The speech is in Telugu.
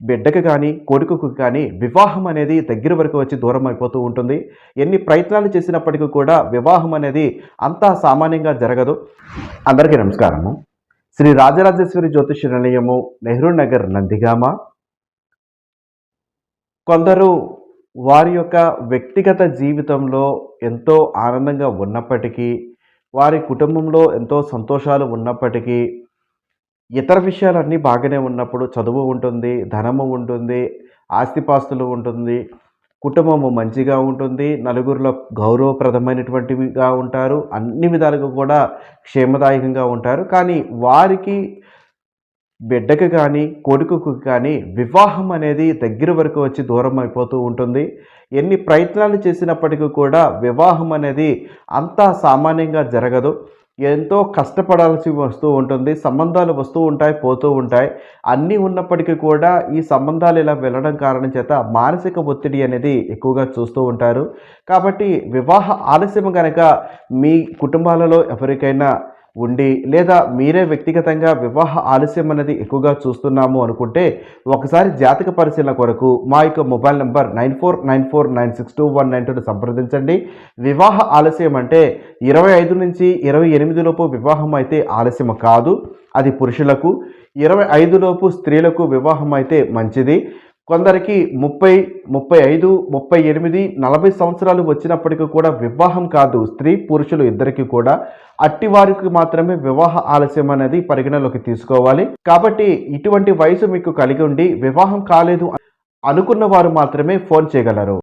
బిడ్డకు కానీ కొడుకుకు కానీ వివాహం అనేది దగ్గర వరకు వచ్చి దూరం అయిపోతూ ఉంటుంది. ఎన్ని ప్రయత్నాలు చేసినప్పటికీ కూడా వివాహం అనేది అంతా సామాన్యంగా జరగదు. అందరికీ నమస్కారము. శ్రీ రాజరాజేశ్వరి జ్యోతిష నిలయము నెహ్రూ నగర్ నందిగామ. కొందరు వారి యొక్క వ్యక్తిగత జీవితంలో ఎంతో ఆనందంగా ఉన్నప్పటికీ వారి కుటుంబంలో ఎంతో సంతోషాలు ఉన్నప్పటికీ ఇతర విషయాలన్నీ బాగానే ఉన్నప్పుడు చదువు ఉంటుంది ధనము ఉంటుంది ఆస్తిపాస్తులు ఉంటుంది కుటుంబము మంచిగా ఉంటుంది నలుగురిలో గౌరవప్రదమైనటువంటివిగా ఉంటారు అన్ని విధాలుగా కూడా క్షేమదాయకంగా ఉంటారు. కానీ వారికి బిడ్డకు కానీ కొడుకుకు కానీ వివాహం అనేది దగ్గర వరకు వచ్చి దూరం అయిపోతూ ఉంటుంది. ఎన్ని ప్రయత్నాలు చేసినప్పటికీ కూడా వివాహం అనేది అంతా సామాన్యంగా జరగదు. ఎంతో కష్టపడాల్సి వస్తూ ఉంటుంది సంబంధాలు వస్తూ ఉంటాయి పోతూ ఉంటాయి. అన్నీ ఉన్నప్పటికీ కూడా ఈ సంబంధాలు ఇలా వెళ్ళడం కారణం చేత మానసిక ఒత్తిడి అనేది ఎక్కువగా చూస్తూ ఉంటారు. కాబట్టి వివాహ ఆలస్యం కనుక మీ కుటుంబాలలో ఎవరికైనా ఉండి లేదా మీరే వ్యక్తిగతంగా వివాహ ఆలస్యం అనేది ఎక్కువగా చూస్తున్నాము అనుకుంటే ఒకసారి జాతక పరిశీలన కొరకు మా యొక్క mobile number nine four nine four nine six two one nine టూను సంప్రదించండి. వివాహ ఆలస్యం అంటే ఇరవై ఐదు నుంచి ఇరవై ఎనిమిది లోపు వివాహం అయితే ఆలస్యం కాదు అది పురుషులకు. ఇరవై ఐదు లోపు స్త్రీలకు వివాహం అయితే మంచిది. కొందరికి ముప్పై ముప్పై ఐదు ముప్పై ఎనిమిది నలభై సంవత్సరాలు వచ్చినప్పటికీ కూడా వివాహం కాదు. స్త్రీ పురుషులు ఇద్దరికి కూడా అట్టి వారికి మాత్రమే వివాహ ఆలస్యం అనేది పరిగణలోకి తీసుకోవాలి. కాబట్టి ఇటువంటి వయసు మీకు కలిగి ఉండి వివాహం కాలేదు అనుకున్న వారు మాత్రమే ఫోన్ చేయగలరు.